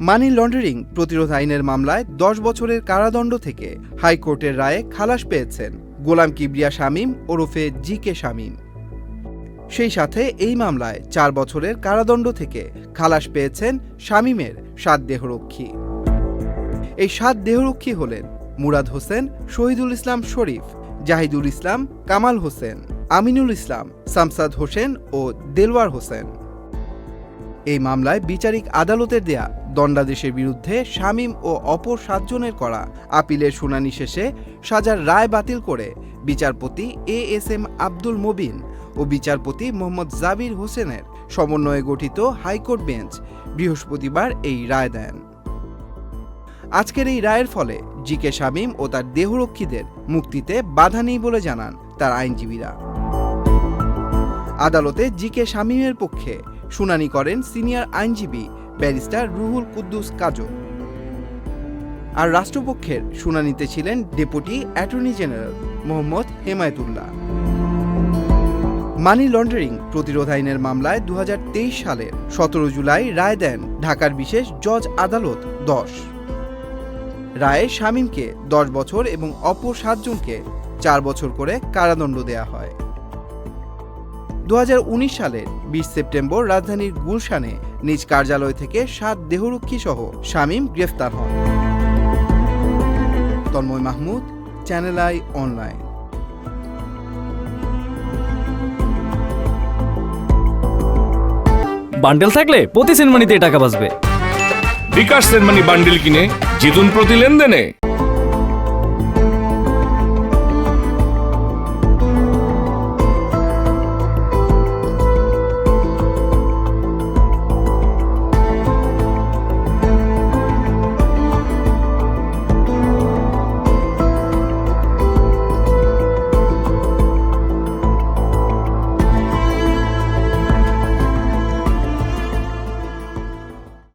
মানি laundering প্রতিরোধ আইনের মামলায় দশ বছরের কারাদণ্ড থেকে হাইকোর্টের রায়ে খালাস পেয়েছেন গোলাম কিবরিয়া শামীম ওরফে জি কে শামীম। সেই সাথে এই মামলায় চার বছরের কারাদণ্ড থেকে খালাস পেয়েছেন শামীমের সাত দেহরক্ষী। এই সাত দেহরক্ষী হলেন মুরাদ হোসেন, শহীদুল ইসলাম শরীফ, জাহিদুল ইসলাম, কামাল হোসেন, আমিনুল ইসলাম, সামসাদ হোসেন ও দেলওয়ার হোসেন। এই মামলায় বিচারিক আদালতের দেয়া দণ্ডাদেশের বিরুদ্ধে শামীম ও অপর সাতজনের করা আপিলের শুনানি শেষে সাজার রায় বাতিল করে বিচারপতি A S M Abdul Mobin ও বিচারপতি মোহাম্মদ জাবির হোসেনের সমন্বয়ে গঠিত হাইকোর্ট বেঞ্চ বৃহস্পতিবার এই রায় দেন। আজকের এই রায়ের ফলে জি কে শামীম ও তার দেহরক্ষীদের মুক্তিতে বাধা নেই বলে জানান তার আইনজীবীরা। আদালতে জি কে শামীমের পক্ষে শুনানি করেন সিনিয়র আইনজীবী ব্যারিস্টার রুহুল কুদ্দুস কাজল। আর রাষ্ট্রপক্ষের শুনানিতে ছিলেন deputy attorney general Mohammad Hemayetullah. Money laundering প্রতিরোধ আইনের মামলায় দু সালের সতেরো জুলাই রায় দেন ঢাকার বিশেষ জজ আদালত দশ। রায়ে শামীমকে দশ বছর এবং অপর সাতজনকে চার বছর করে কারাদণ্ড দেয়া হয়। দু সালের বিশ সেপ্টেম্বর রাজধানীর গুলশানে নিজ কার্যালয় থেকে সাত দেহরক্ষী সহ শামীম গ্রেফতার হন। Tanmoy Mahmud channel I online. Bundle থাকলে প্রতি সেনমানিতে টাকা বাঁচবে। বিকাশ সেনমানি বান্ডিল কিনে জিতুন প্রতি লেনদেনে।